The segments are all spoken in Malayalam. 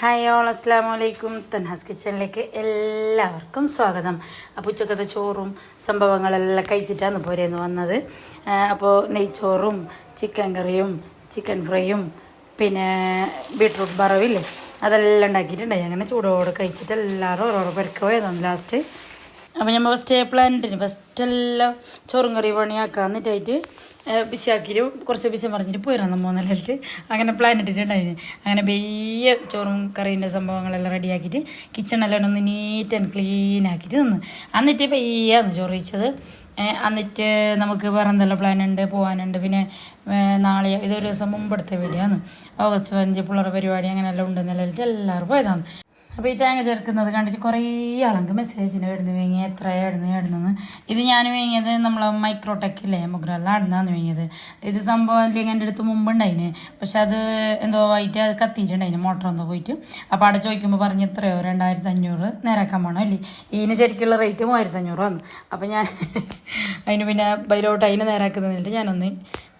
ഹായ് ഓൾ അസ്സാം വലൈക്കും കിച്ചണിലേക്ക് എല്ലാവർക്കും സ്വാഗതം. അപ്പോൾ ഉച്ചക്കത്തെ ചോറും സംഭവങ്ങളെല്ലാം കഴിച്ചിട്ടാണ് പോരേന്ന് വന്നത്. അപ്പോൾ നെയ്ച്ചോറും ചിക്കൻ കറിയും ചിക്കൻ ഫ്രൈയും പിന്നെ ബീട്രൂട്ട് വറവില്ലേ അതെല്ലാം ഉണ്ടാക്കിയിട്ടുണ്ടായി അങ്ങനെ ചൂടോടെ കഴിച്ചിട്ട് എല്ലാവരും ഓരോരോ പേർക്ക് പോയതാണ് ലാസ്റ്റ് അപ്പോൾ നമ്മൾ ഫസ്റ്റ് പ്ലാനിട്ടിന് ഫസ്റ്റ് എല്ലാം ചോറും കറി പണിയാക്കാൻ എന്നിട്ടായിട്ട് ബിസിയാക്കിയിട്ട് കുറച്ച് ബിസി പറഞ്ഞിട്ട് പോയിരുന്നു മൂന്നെല്ലായിട്ട് അങ്ങനെ പ്ലാൻ ഇട്ടിട്ടുണ്ടായിരുന്നു അങ്ങനെ വലിയ ചോറും കറീന്റെ സംഭവങ്ങളെല്ലാം റെഡിയാക്കിയിട്ട് കിച്ചണെല്ലാം ഒന്ന് നീറ്റ് ആൻഡ് ക്ലീൻ ആക്കിയിട്ട് നിന്ന്. എന്നിട്ട് പെയ്യാന്ന് ചോറ് വെച്ചത് എന്നിട്ട് നമുക്ക് വേറെ എന്തെല്ലാം പ്ലാൻ ഉണ്ട് പോകാനുണ്ട് പിന്നെ നാളെ ഇതൊരു ദിവസം മുമ്പെടുത്ത വീഡിയോ ആണ്. ഓഗസ്റ്റ് പതിനഞ്ച് പിള്ളേർ പരിപാടി അങ്ങനെയെല്ലാം ഉണ്ടെന്നെല്ലാം എല്ലാവരും പോയതാണ്. അപ്പോൾ ഈ തേങ്ങ ചേർക്കുന്നത് കണ്ടിട്ട് കുറേ ആളുകൾക്ക് മെസ്സേജിന് ഇടുന്നു വേങ്ങി എത്ര ഇടുന്നു ഇടുന്നെന്ന് ഇത് ഞാൻ വേങ്ങിയത് നമ്മൾ മൈക്രോടെക്കില്ലേ മുഗ്രല്ല ഇടുന്നതാണ് വേങ്ങിയത്. ഇത് സംഭവം അല്ലെങ്കിൽ എന്റെ അടുത്ത് മുമ്പ് ഉണ്ടായിന് പക്ഷെ അത് എന്തോ ആയിട്ട് അത് കത്തിയിട്ടുണ്ടായിന് മോട്ടർ എന്തോ പോയിട്ട്. അപ്പോൾ അവിടെ ചോദിക്കുമ്പോൾ പറഞ്ഞ് എത്രയോ? രണ്ടായിരത്തി അഞ്ഞൂറ് നേരാക്കാൻ പോകണം അല്ലേ? ഇതിന് ശരിക്കുള്ള റേറ്റ് മൂവായിരത്തി അഞ്ഞൂറ് വന്നു. അപ്പോൾ ഞാൻ അതിന് പിന്നെ ബൈലോട്ട് അതിന് നേരാക്കുന്നതിൽ ഞാനൊന്ന്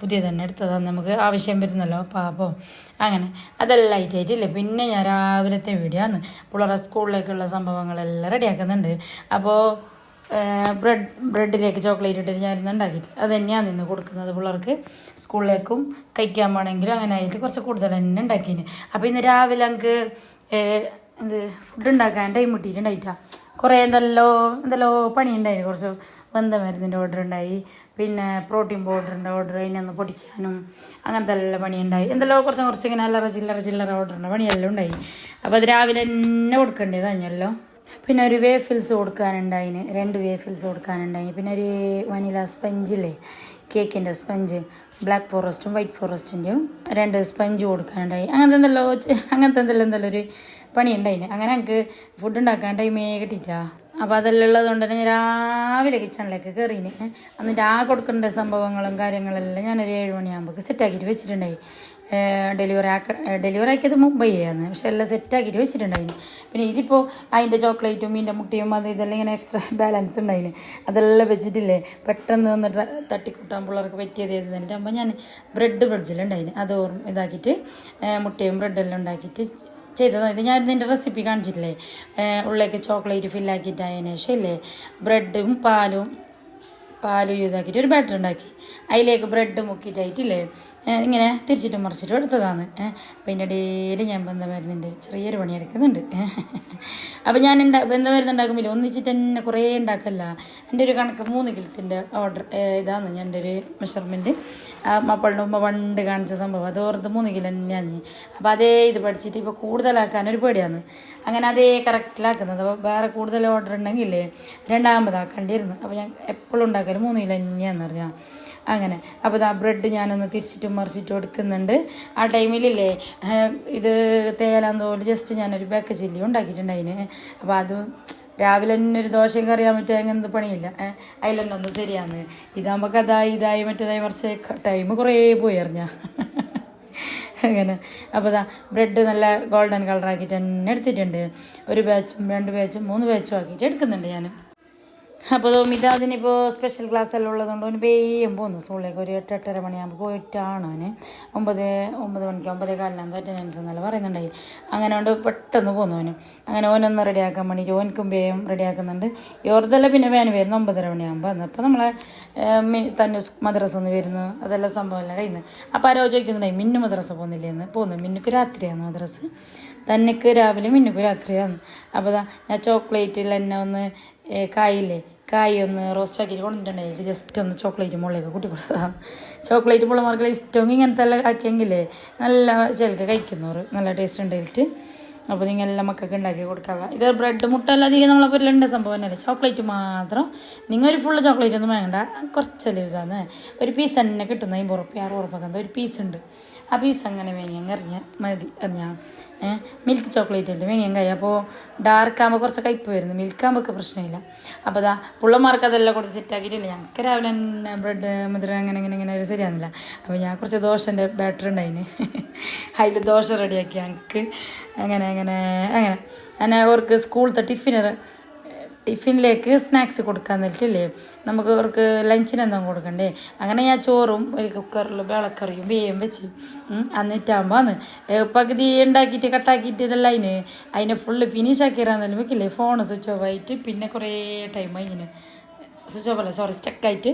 പുതിയ തന്നെ എടുത്തതാണ് നമുക്ക് ആവശ്യം വരുന്നല്ലോ പാപം. അങ്ങനെ. അതെല്ലാം ആയിട്ടായിട്ടില്ലേ പിന്നെ ഞാൻ രാവിലത്തെ വീഡിയോ ആണ്. പിള്ളേരെ സ്കൂളിലേക്കുള്ള സംഭവങ്ങളെല്ലാം റെഡിയാക്കുന്നുണ്ട്. അപ്പോൾ ബ്രെഡ് ബ്രെഡിലേക്ക് ചോക്ലേറ്റ് ഇട്ടിട്ട് ഞാൻ ഇന്ന് ഉണ്ടാക്കിയിട്ട് അത് തന്നെയാണ് ഇന്ന് കൊടുക്കുന്നത് പിള്ളേർക്ക്. സ്കൂളിലേക്കും കഴിക്കാൻ വേണമെങ്കിലും അങ്ങനെ ആയിട്ട് കുറച്ച് കൂടുതൽ തന്നെ ഉണ്ടാക്കിന്. അപ്പോൾ ഇന്ന് രാവിലെ നമുക്ക് എന്ത് ഫുഡ് ഉണ്ടാക്കാൻ ടൈം കിട്ടിയിട്ടുണ്ടായിട്ടാ. കുറേ എന്തെല്ലോ എന്തല്ലോ പണിയുണ്ടായിരുന്നു കുറച്ച് വെന്ത മരുന്നിന്റെ ഓർഡർ ഉണ്ടായി. പിന്നെ പ്രോട്ടീൻ പൗഡറിന്റെ ഓർഡർ അതിനൊന്ന് പൊടിക്കാനും അങ്ങനത്തെ എല്ലാം പണിയുണ്ടായി. എന്തെല്ലാം കുറച്ച് കുറച്ച് ഇങ്ങനെ അല്ലറ ചില്ലറ ചില്ലറ ഓർഡറിന്റെ പണിയെല്ലാം ഉണ്ടായി. അപ്പോൾ അത് രാവിലെ തന്നെ കൊടുക്കേണ്ടതാഞ്ഞല്ലോ പിന്നെ ഒരു വേഫിൽസ് കൊടുക്കാനുണ്ടായിന് രണ്ട് വേഫിൽസ് കൊടുക്കാനുണ്ടായിന് പിന്നെ ഒരു വനില സ്പഞ്ചില്ലേ കേക്കിന്റെ സ്പഞ്ച് ബ്ലാക്ക് ഫോറസ്റ്റും വൈറ്റ് ഫോറസ്റ്റിന്റെയും രണ്ട് സ്പഞ്ച് കൊടുക്കാനുണ്ടായി. അങ്ങനത്തെ എന്തെല്ലോ അങ്ങനത്തെ എന്തെല്ലാം എന്തെല്ലാം ഒരു പണി ഉണ്ടായിന് അങ്ങനെ എനിക്ക് ഫുഡ് ഉണ്ടാക്കാൻ ടൈമേ കിട്ടിയിട്ടാ അപ്പോൾ അതെല്ലാം ഉള്ളതുകൊണ്ട് തന്നെ രാവിലെ കിച്ചണിലേക്ക് കയറീന് എന്നിട്ട് ആ കൊടുക്കേണ്ട സംഭവങ്ങളും കാര്യങ്ങളെല്ലാം ഞാനൊരു ഏഴ് മണിയാകുമ്പോൾ സെറ്റാക്കിയിട്ട് വെച്ചിട്ടുണ്ടായി. ഡെലിവറി ആക്ക ഡെലിവറി ആക്കിയത് മുംബൈയാണ് പക്ഷെ എല്ലാം സെറ്റാക്കിയിട്ട് വെച്ചിട്ടുണ്ടായിന്. പിന്നെ ഇതിപ്പോൾ അതിന്റെ ചോക്ലേറ്റും മീന്റെ മുട്ടയും അത് ഇതെല്ലാം ഇങ്ങനെ എക്സ്ട്രാ ബാലൻസ് ഉണ്ടായിന്. അതെല്ലാം വെച്ചിട്ടില്ലേ? പെട്ടെന്ന് വന്നിട്ട് തട്ടിക്കൂട്ടാൻ പിള്ളേർക്ക് പറ്റിയത് ഏത് തന്നെ അപ്പോൾ ഞാൻ ബ്രെഡ് ഫ്രിഡ്ജിലുണ്ടായിന് അത് ഓർമ്മ ഇതാക്കിയിട്ട് മുട്ടയും ബ്രെഡെല്ലാം ഉണ്ടാക്കിയിട്ട് ചെയ്തതാണ് ഇത് ഞാൻ ഇതിന്റെ റെസിപ്പി കാണിച്ചിട്ടില്ലേ? ഉള്ളിലേക്ക് ചോക്ലേറ്റ് ഫില്ലാക്കിയിട്ട് അതിന് ശേഷം ഇല്ലേ ബ്രെഡും പാലും പാലും യൂസ് ആക്കിയിട്ട് ഒരു ബാറ്റർ ഉണ്ടാക്കി. അതിലേക്ക് ബ്രെഡ് മുക്കിയിട്ടായിട്ടില്ലേ? ഇങ്ങനെ തിരിച്ചിട്ടും മറിച്ചിട്ടും എടുത്തതാണ്. അപ്പോൾ ഇതിന്റെ ഡെയിലി ഞാൻ ബന്ധമരുന്നിന്റെ ചെറിയൊരു പണി എടുക്കുന്നുണ്ട്. അപ്പോൾ ഞാൻ ഉണ്ടാ ബന്ധമരുന്ന് ഉണ്ടാക്കുമ്പോൾ ഒന്നിച്ചിട്ട് തന്നെ കുറേ ഉണ്ടാക്കല്ല. എന്റെ ഒരു കണക്ക് മൂന്ന് കിലത്തിന്റെ ഓർഡർ ഇതാണ് ഞാൻ എന്റെ ഒരു മെഷർമെന്റ് മക്കളുടെ മുമ്പ് പണ്ട് കാണിച്ച സംഭവം. അത് ഓർത്ത് മൂന്ന് കിലോ തന്നെയാണ് അപ്പോൾ അതേ ഇത് പഠിച്ചിട്ട് ഇപ്പോൾ കൂടുതലാക്കാൻ ഒരു പേടിയാണ്. അങ്ങനെ അതേ കറക്റ്റിലാക്കുന്നത് അപ്പോൾ വേറെ കൂടുതൽ ഓർഡർ ഉണ്ടെങ്കിലേ രണ്ടാമതാക്കേണ്ടിയിരുന്നു അപ്പോൾ ഞാൻ എപ്പോഴും ഉണ്ടാക്കാൻ മൂന്ന് കിലോ തന്നെയാണെന്ന് പറഞ്ഞാൽ അങ്ങനെ. അപ്പോൾ ആ ബ്രെഡ് ഞാനൊന്ന് തിരിച്ചിട്ട് മറിച്ചിട്ട് എടുക്കുന്നുണ്ട്. ആ ടൈമിലില്ലേ ഇത് തേലാൻ തോൽ ജസ്റ്റ് ഞാനൊരു ബേക്ക ചില്ലി ഉണ്ടാക്കിയിട്ടുണ്ടായിന് അപ്പോൾ അത് രാവിലെ തന്നെ ഒരു ദോശയും കറിയാൻ പറ്റുക അങ്ങനത്തെ പണിയില്ല. അതിലെന്നെ ഒന്ന് ശരിയാന്ന്. ഇതാകുമ്പോൾ അതായി ഇതായി മറ്റേതായി മറിച്ച് ടൈം കുറേ പോയി അങ്ങനെ. അപ്പോൾ ഇതാ ബ്രെഡ് നല്ല ഗോൾഡൻ കളറാക്കിയിട്ട് തന്നെ എടുത്തിട്ടുണ്ട്. ഒരു ബാച്ചും രണ്ട് ബാച്ചും മൂന്ന് ബാച്ചും ആക്കിയിട്ട് എടുക്കുന്നുണ്ട് ഞാൻ അപ്പോൾ മിതാദിനിപ്പോൾ സ്പെഷ്യൽ ക്ലാസ് എല്ലാം ഉള്ളതുകൊണ്ട് അവന് വേഗം പോകുന്നു സ്കൂളിലേക്ക് ഒരു എട്ട് എട്ടര മണിയാകുമ്പോൾ പോയിട്ടാണ് അവന്. ഒമ്പത് ഒമ്പത് മണിക്ക് ഒമ്പതേ കാലിനാണ് അറ്റൻഡൻസ് എന്നല്ല പറയുന്നുണ്ടായി. അങ്ങനെ കൊണ്ട് പെട്ടെന്ന് പോന്നു അവന്. അങ്ങനെ ഓനൊന്ന് റെഡിയാക്കാൻ വേണ്ടിയിട്ട് ഓനക്കും വേഗം റെഡിയാക്കുന്നുണ്ട് ഇവർതെല്ലാം പിന്നെ വേന വരുന്നു ഒമ്പതര മണിയാകുമ്പോൾ അന്ന് അപ്പോൾ നമ്മളെ തന്നെ മദ്രസ ഒന്ന് വരുന്നു. അതെല്ലാം സംഭവമെല്ലാം കഴിയുന്നത് അപ്പോൾ ആരോ ചോദിക്കുന്നുണ്ടായി മിന്നു മദ്രസ പോകുന്നില്ലേന്ന് പോകുന്നു മിന്നുക്ക് രാത്രിയാണ് മദ്രസ്. തന്നെക്ക് രാവിലെ മിന്നുക്ക് രാത്രിയാണ് അപ്പോൾ ഞാൻ ചോക്ലേറ്റിൽ എന്നെ ഒന്ന് കായില്ലേ? കായ് ഒന്ന് റോസ്റ്റ് ആക്കിയിട്ട് കൊണ്ടിട്ടുണ്ടെങ്കിൽ ജസ്റ്റ് ഒന്ന് ചോക്ലേറ്റ് മുകളിലേക്ക് കൂട്ടി കൊടുത്തതാണ്. ചോക്ലേറ്റ് മുളമാർക്കുള്ള ഇഷ്ടമെങ്കിൽ ഇങ്ങനത്തെ എല്ലാം ആക്കിയെങ്കിലേ നല്ല ചിലക്ക് കഴിക്കുന്നവർ നല്ല ടേസ്റ്റ് ഉണ്ടായിട്ട്. അപ്പോൾ നിങ്ങൾ എല്ലാം മക്കൾക്ക് ഉണ്ടാക്കി കൊടുക്കാം ഇത് ബ്രെഡ് മുട്ട എല്ലാം അധികം നമ്മളെ വീട്ടിലുണ്ട് സംഭവം തന്നെയല്ലേ? ചോക്ലേറ്റ് മാത്രം. നിങ്ങൾ ഒരു ഫുള്ള് ചോക്ലേറ്റ് ഒന്നും വേണ്ട കുറച്ചല്ലേ ഇതാണ് ഒരു പീസ് തന്നെ കിട്ടുന്ന അമ്പത് ഉറുപ്പ്യ അറുപത് ഒരു പീസ് ഉണ്ട്. ആ ഈ അങ്ങനെ വേങ്ങി അങ്ങ് മതി അറിഞ്ഞാൽ ഏഹ് മിൽക്ക് ചോക്ലേറ്റ് അല്ലേ വേങ്ങി കഴിയും അപ്പോൾ ഡാർക്ക് ആകുമ്പോൾ കുറച്ച് കയ്പ്പ് വരുന്നു. മിൽക്ക് ആകുമ്പോൾ പ്രശ്നമില്ല. അപ്പോൾ അതാ പുള്ളമാർക്ക് അതെല്ലാം കുറച്ച് സെറ്റാക്കിയിട്ടില്ല ഞങ്ങൾക്ക് രാവിലെ തന്നെ ബ്രെഡ് മധുരം അങ്ങനെ അങ്ങനെ ഇങ്ങനെ ഒരു ശരിയാകുന്നില്ല അപ്പോൾ ഞാൻ കുറച്ച് ദോശന്റെ ബാറ്റർ ഉണ്ടായിന്. അതിൽ ദോശ റെഡിയാക്കി ഞങ്ങൾക്ക്. അങ്ങനെ അങ്ങനെ അങ്ങനെ. അങ്ങനെ അവർക്ക് സ്കൂളത്തെ ടിഫിന് ടിഫിനിലേക്ക് സ്നാക്സ് കൊടുക്കാൻ നിൽക്കില്ലേ? നമുക്ക് അവർക്ക് ലഞ്ചിന് എന്തെങ്കിലും കൊടുക്കണ്ടേ? അങ്ങനെ ഞാൻ ചോറും ഒരു കുക്കറിൽ വിളക്കറിയും വേഗം വെച്ച് എന്നിട്ടാകുമ്പോൾ പകുതി ഉണ്ടാക്കിയിട്ട് കട്ടാക്കിയിട്ട് ഇതെല്ലാം അതിന്. അതിനെ ഫുള്ള് ഫിനിഷ് ആക്കിയറാന്നല്ലോ വെക്കില്ലേ ഫോൺ സ്വിച്ച് ഓഫ് ആയിട്ട് പിന്നെ കുറേ ടൈം അതിന് സ്വിച്ച് ഓഫ് അല്ല സോറി സ്റ്റക്കായിട്ട്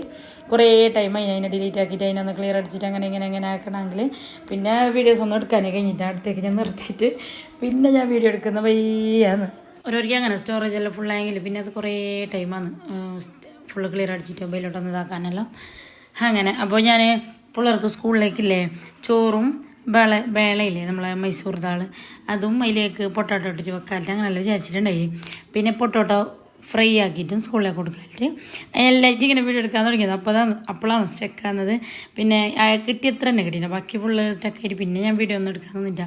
കുറേ ടൈം അതിന് അതിനെ ഡിലീറ്റ് ആക്കിയിട്ട് അതിനൊന്ന് ക്ലിയർ അടിച്ചിട്ട് അങ്ങനെ ഇങ്ങനെ അങ്ങനെ ആക്കണമെങ്കിൽ പിന്നെ വീഡിയോസ് ഒന്നും എടുക്കാനേ കഴിഞ്ഞിട്ട് അടുത്തേക്ക് ഞാൻ നിർത്തിയിട്ട് പിന്നെ ഞാൻ വീഡിയോ എടുക്കുന്ന വയ്യാന്ന്. ഓരോരിക്കും അങ്ങനെ സ്റ്റോറേജ് എല്ലാം ഫുള്ളായെങ്കിൽ പിന്നെ അത് കുറേ ടൈമാണ് ഫുള്ള് ക്ലിയർ അടിച്ചിട്ട് മൊബൈലോട്ടൊന്ന് ഇതാക്കാനെല്ലാം. അങ്ങനെ. അപ്പോൾ ഞാൻ പിള്ളേർക്ക് സ്കൂളിലേക്കില്ലേ ചോറും വേള വേളയില്ലേ നമ്മളെ മൈസൂർ താൾ അതും അതിലേക്ക് പൊട്ടോട്ടോ ഇട്ടിട്ട് വെക്കാലിട്ട് അങ്ങനെയല്ല വിചാരിച്ചിട്ടുണ്ടായി. പിന്നെ പൊട്ടോട്ടോ ഫ്രൈ ആക്കിയിട്ടും സ്കൂളിൽ കൊടുക്കാനായിട്ട് എല്ലായിട്ട് ഇങ്ങനെ വീഡിയോ എടുക്കാൻ തുടങ്ങിയത്. അപ്പോൾ അതാണ് അപ്പോഴാണ് സ്റ്റക്കാകുന്നത് പിന്നെ ആ കിട്ടിയത്ര തന്നെ കിട്ടിയില്ല. ബാക്കി ഫുള്ള് സ്റ്റക്കായിട്ട് പിന്നെ ഞാൻ വീഡിയോ ഒന്നും എടുക്കാൻ നിന്നില്ല.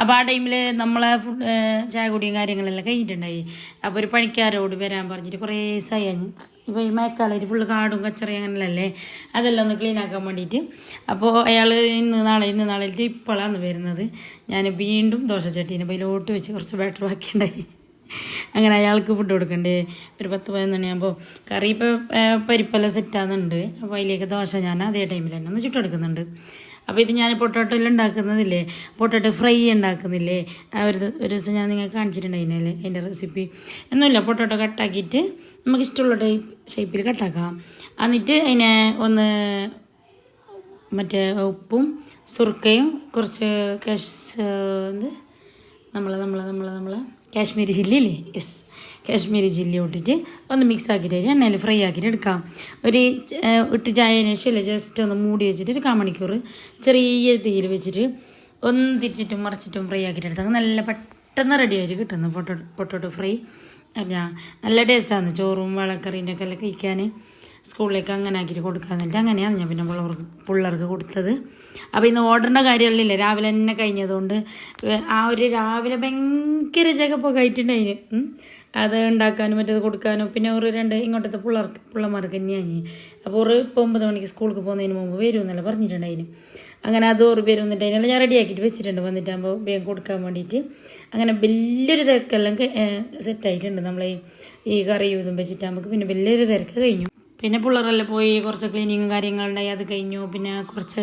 അപ്പോൾ ആ ടൈമിൽ നമ്മളെ ഫുഡ് ചായ കുടിയും കാര്യങ്ങളെല്ലാം കഴിഞ്ഞിട്ടുണ്ടായി. അപ്പോൾ ഒരു പണിക്കാരോട് വരാൻ പറഞ്ഞിട്ട് കുറേ സയാഞ്ഞ് ഇപ്പോൾ ഈ മഴക്കാലമായിട്ട് ഫുള്ള് കാടും കച്ചറയും അങ്ങനെയല്ലേ? അതെല്ലാം ഒന്ന് ക്ലീൻ ആക്കാൻ വേണ്ടിയിട്ട്. അപ്പോൾ അയാൾ ഇന്ന് നാളെ ഇന്ന് നാളെ ഇപ്പോഴാണ് വരുന്നത്. ഞാൻ വീണ്ടും ദോശ ദോശച്ചട്ടീനെ ബൈലോട്ട് വെച്ച് കുറച്ച് ബാറ്റർ ബാക്കിയുണ്ടായി. അങ്ങനെ അയാൾക്ക് ഫുഡ് കൊടുക്കണ്ടേ. ഒരു പത്ത് പതിനൊന്ന് മണിയാകുമ്പോൾ കറി ഇപ്പോൾ പരിപ്പെല്ലാം സെറ്റാകുന്നുണ്ട് അപ്പോൾ അതിലേക്ക് ദോശ ഞാൻ അതേ ടൈമിൽ തന്നെ ഒന്ന് ചുട്ടെടുക്കുന്നുണ്ട് അപ്പോൾ ഇത് ഞാൻ പൊട്ടോട്ടോയിൽ ഉണ്ടാക്കുന്നതില്ലേ? Potato fry ഉണ്ടാക്കുന്നില്ലേ? ഒരു ഒരു ദിവസം ഞാൻ നിങ്ങൾക്ക് കാണിച്ചിട്ടുണ്ടായിരുന്നല്ലേ അതിന്റെ റെസിപ്പി ഒന്നുമില്ല പൊട്ടോട്ടോ കട്ടാക്കിയിട്ട് നമുക്ക് ഇഷ്ടമുള്ള ടൈപ്പ് ഷേപ്പിൽ കട്ടാക്കാം എന്നിട്ട് അതിനെ ഒന്ന് മറ്റേ ഉപ്പും സുർക്കയും കുറച്ച് കഷ് എന്ത്? നമ്മൾ നമ്മൾ നമ്മൾ നമ്മൾ കാശ്മീരി ചില്ലി ഇല്ലേ യെസ് കാശ്മീരി ചില്ലി ഇട്ടിട്ട് ഒന്ന് മിക്സ് ആക്കിയിട്ട് എണ്ണയിൽ ഫ്രൈ ആക്കിയിട്ട് എടുക്കാം. ഒരു ഇട്ട് അതിന് ശേഷം ജസ്റ്റ് ഒന്ന് മൂടി വെച്ചിട്ട് ഒരു കാമണിക്കൂർ ചെറിയ തീയിൽ വെച്ചിട്ട് ഒന്ന് തിരിച്ചിട്ടും മറിച്ചിട്ടും ഫ്രൈ ആക്കിയിട്ട് എടുത്താൽ നല്ല പെട്ടെന്ന് റെഡി ആയിട്ട് കിട്ടുന്നു പൊട്ടോ പൊട്ടോട്ടോ ഫ്രൈ ഞാൻ നല്ല ടേസ്റ്റാണ് ചോറും വെള്ളക്കറീന്റെ ഒക്കെ എല്ലാം കഴിക്കാൻ. സ്കൂളിലേക്ക് അങ്ങനെ ആക്കിയിട്ട് കൊടുക്കാന്നിട്ട് അങ്ങനെയാണ് ഞാൻ പിന്നെ പിള്ളേർക്ക് പിള്ളേർക്ക് കൊടുത്തത്. അപ്പോൾ ഇന്ന് ഓർഡറിന്റെ കാര്യങ്ങളില്ല. രാവിലെ തന്നെ കഴിഞ്ഞതുകൊണ്ട് ആ ഒരു രാവിലെ ഭയങ്കര ചകപ്പൊക്കെ ആയിട്ടുണ്ടായിന്. അത് ഉണ്ടാക്കാനും മറ്റേത് കൊടുക്കാനും പിന്നെ ഒരു രണ്ട് ഇങ്ങോട്ടത്തെ പിള്ളേർക്ക് പിള്ളമാർക്ക് തന്നെയാണ്. അപ്പോൾ ഒരു ഇപ്പോൾ ഒമ്പത് മണിക്ക് സ്കൂളിൽ പോകുന്നതിന് മുമ്പ് വരുമെന്നല്ല പറഞ്ഞിട്ടുണ്ടായിന്. അങ്ങനെ അത് ഒരു പേര് വന്നിട്ട് അതിനെല്ലാം ഞാൻ റെഡി ആക്കിയിട്ട് വെച്ചിട്ടുണ്ട്. വന്നിട്ടാകുമ്പോൾ വേഗം കൊടുക്കാൻ വേണ്ടിയിട്ട്. അങ്ങനെ വലിയൊരു തിരക്കെല്ലാം സെറ്റായിട്ടുണ്ട് നമ്മളെ ഈ- കറി ഇതും വെച്ചിട്ടാകുമ്പോൾ പിന്നെ വലിയൊരു തിരക്ക് കഴിഞ്ഞു. പിന്നെ പിള്ളേരെല്ലാം പോയി കുറച്ച് ക്ലീനിങ്ങും കാര്യങ്ങളുണ്ടായി അത് കഴിഞ്ഞു. പിന്നെ കുറച്ച്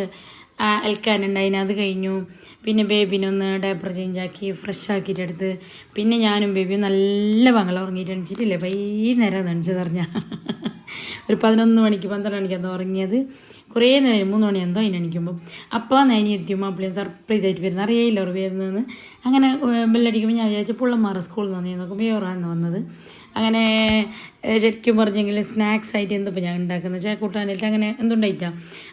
അൽക്കാനുണ്ടായിന് അത് കഴിഞ്ഞു. പിന്നെ ബേബിനെ ഒന്ന് ഡയപ്പർ ചേഞ്ച് ആക്കി ഫ്രഷ് ആക്കിയിട്ടെടുത്ത് പിന്നെ ഞാനും ബേബിയും നല്ല ബംഗള ഉറങ്ങിയിട്ട് എണിച്ചിട്ടില്ലേ? വൈകുന്നേരം നണിച്ചത് പറഞ്ഞാൽ ഒരു പതിനൊന്ന് മണിക്ക് പന്ത്രണ്ട് മണിക്ക് എന്തോ ഉറങ്ങിയത്. കുറേ നേരം മൂന്ന് മണി എന്തോ അതിന് എണിക്കുമ്പോൾ അപ്പോൾ നൈനി എത്തിയുമ്പോൾ മാപ്പിളയും സർപ്രൈസ് ആയിട്ട് വരുന്നത്. അറിയില്ല അവർ വരുന്നതെന്ന്. അങ്ങനെ ബെല്ലടിക്കുമ്പോൾ ഞാൻ വിചാരിച്ചു പുള്ളന്മാരെ സ്കൂളിൽ നിന്ന് നോക്കുമ്പോൾ യോറാന്ന് വന്നത്. അങ്ങനെ ശരിക്കും പറഞ്ഞെങ്കിൽ സ്നാക്സ് ആയിട്ട് എന്തപ്പോൾ ഞാൻ ഉണ്ടാക്കുന്നത്? ചേക്കൂട്ടാനായിട്ട് അങ്ങനെ എന്തുണ്ടായിട്ടാ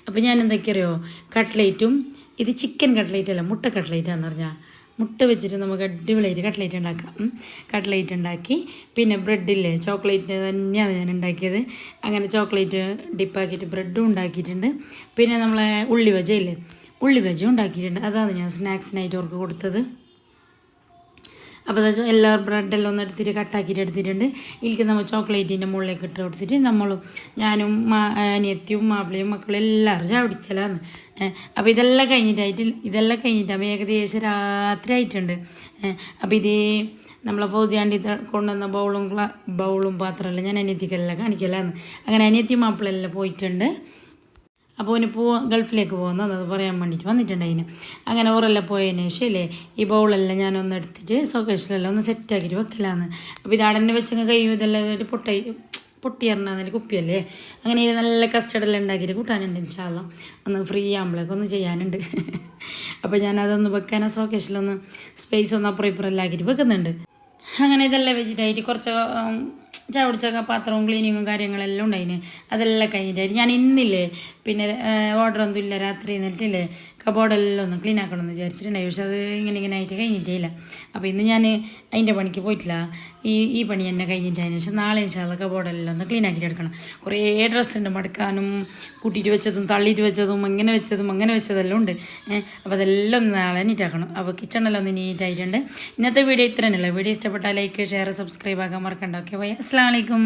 അപ്പോൾ ഞാൻ എന്തൊക്കെയറിയോ? കട്ട്ലേറ്റും ഇത് ചിക്കൻ കട്ട്ലേറ്റ് അല്ല മുട്ട കട്ട്ലേറ്റാന്ന് പറഞ്ഞാൽ മുട്ട വെച്ചിട്ട് നമുക്ക് അടിപൊളിയായിട്ട് കട്ട്ലേറ്റ് ഉണ്ടാക്കാം. കട്ട്ലേറ്റ് ഉണ്ടാക്കി. പിന്നെ ബ്രെഡില്ലേ ചോക്ലേറ്റ് തന്നെയാണ് ഞാൻ ഉണ്ടാക്കിയത്. അങ്ങനെ ചോക്ലേറ്റ് ഡിപ്പാക്കിയിട്ട് ബ്രെഡും ഉണ്ടാക്കിയിട്ടുണ്ട്. പിന്നെ നമ്മളെ ഉള്ളി ബജ ഇല്ലേ ഉള്ളി ബജ ഉണ്ടാക്കിയിട്ടുണ്ട്. അതാണ് ഞാൻ സ്നാക്സിനായിട്ട് അവർക്ക് കൊടുത്തത്. അപ്പോൾ അത് എല്ലാ ബ്രെഡെല്ലാം ഒന്ന് എടുത്തിട്ട് കട്ടാക്കിയിട്ട് എടുത്തിട്ടുണ്ട്. ഇതിലേക്ക് നമ്മൾ ചോക്ലേറ്റിന്റെ മുകളിലേക്ക് ഇട്ട് കൊടുത്തിട്ട് നമ്മളും ഞാനും മാ- അനിയത്തിയും മാപ്പിളയും മക്കളും എല്ലാവരും ചവിടിച്ചലാന്ന് അപ്പോൾ ഇതെല്ലാം കഴിഞ്ഞിട്ടായിട്ട് ഇതെല്ലാം കഴിഞ്ഞിട്ടാകുമ്പോൾ ഏകദേശം രാത്രി ആയിട്ടുണ്ട്. അപ്പോൾ ഇതേ നമ്മളെ ഫൗസിയാണ്ടി കൊണ്ടുവന്ന ബൗളും ബൗളും പാത്രമെല്ലാം ഞാൻ അനിയത്തിക്കെല്ലാം കാണിക്കലാന്ന്. അങ്ങനെ അനിയത്തി മാപ്പിളെല്ലാം പോയിട്ടുണ്ട്. അപ്പോൾ ഓന് പോ ഗൾഫിലേക്ക് പോകുന്നത് അത് പറയാൻ വേണ്ടിയിട്ട് വന്നിട്ടുണ്ടായിന് അങ്ങനെ ഓറെല്ലാം പോയതിന് ശേഷം ഇല്ലേ ഈ ബൗളെല്ലാം ഞാനൊന്ന് എടുത്തിട്ട് സോക്കേഷിലെല്ലാം ഒന്ന് സെറ്റാക്കിയിട്ട് വെക്കലാന്ന്. അപ്പോൾ ഇത് അടന്നെ വെച്ചങ്ങ് കഴിയും ഇതെല്ലാം ഒരു പൊട്ടായി നല്ല കുപ്പിയല്ലേ? അങ്ങനെ നല്ല കസ്റ്റഡെല്ലാം ഉണ്ടാക്കിയിട്ട് കൂട്ടാനുണ്ട് ഇൻഷാല്ലാം ഒന്ന് ഫ്രീ ആകുമ്പോഴേക്കും ഒന്ന് ചെയ്യാനുണ്ട്. അപ്പോൾ ഞാനതൊന്ന് വെക്കാൻ സോക്കേഷനിലൊന്ന് സ്പേസ് ഒന്ന് അപ്പുറം ഇപ്പുറം ആക്കിയിട്ട് വെക്കുന്നുണ്ട്. അങ്ങനെ ഇതെല്ലാം വെച്ചിട്ടായിട്ട് കുറച്ച് ചവിടിച്ചൊക്കെ പാത്രവും ക്ലീനിങ്ങും കാര്യങ്ങളെല്ലാം ഉണ്ടായിന്. അതെല്ലാം കഴിഞ്ഞിട്ടായിട്ട് ഞാൻ ഇന്നില്ലേ പിന്നെ ഓർഡർ ഒന്നും ഇല്ല രാത്രി എന്നിട്ടില്ലേ കബോർഡെല്ലാം ഒന്ന് ക്ലീൻ ആക്കണമെന്ന് വിചാരിച്ചിട്ടുണ്ടായി. പക്ഷെ അത് ഇങ്ങനെ ഇങ്ങനെ ആയിട്ട് കഴിഞ്ഞിട്ടേ ഇല്ല അപ്പോൾ ഇന്ന് ഞാൻ അതിന്റെ പണിക്ക് പോയിട്ടില്ല. ഈ ഈ പണി തന്നെ കഴിഞ്ഞിട്ടതിന് ശേഷം നാളെ ഇൻഷാല്ല കബോർഡെല്ലാം ഒന്ന് ക്ലീൻ ആക്കിയിട്ട് എടുക്കണം. കുറേ ഡ്രസ്സ് ഉണ്ട്. മടക്കാനും കൂട്ടിയിട്ട് വെച്ചതും തള്ളിയിട്ട് വെച്ചതും അങ്ങനെ വെച്ചതും അങ്ങനെ വെച്ചതെല്ലാം ഉണ്ട്. അപ്പോൾ അതെല്ലാം ഒന്ന് നാളെ നീറ്റാക്കണം. അപ്പോൾ കിച്ചണെല്ലാം ഒന്ന് നീറ്റായിട്ടുണ്ട്. ഇന്നത്തെ വീഡിയോ ഇത്ര തന്നെയല്ലോ വീഡിയോ ഇഷ്ടപ്പെട്ടാൽ ലൈക്ക് ഷെയർ സബ്സ്ക്രൈബ് ആക്കാൻ മറക്കണ്ട. Okay bye. അസ്സാം വലൈക്കും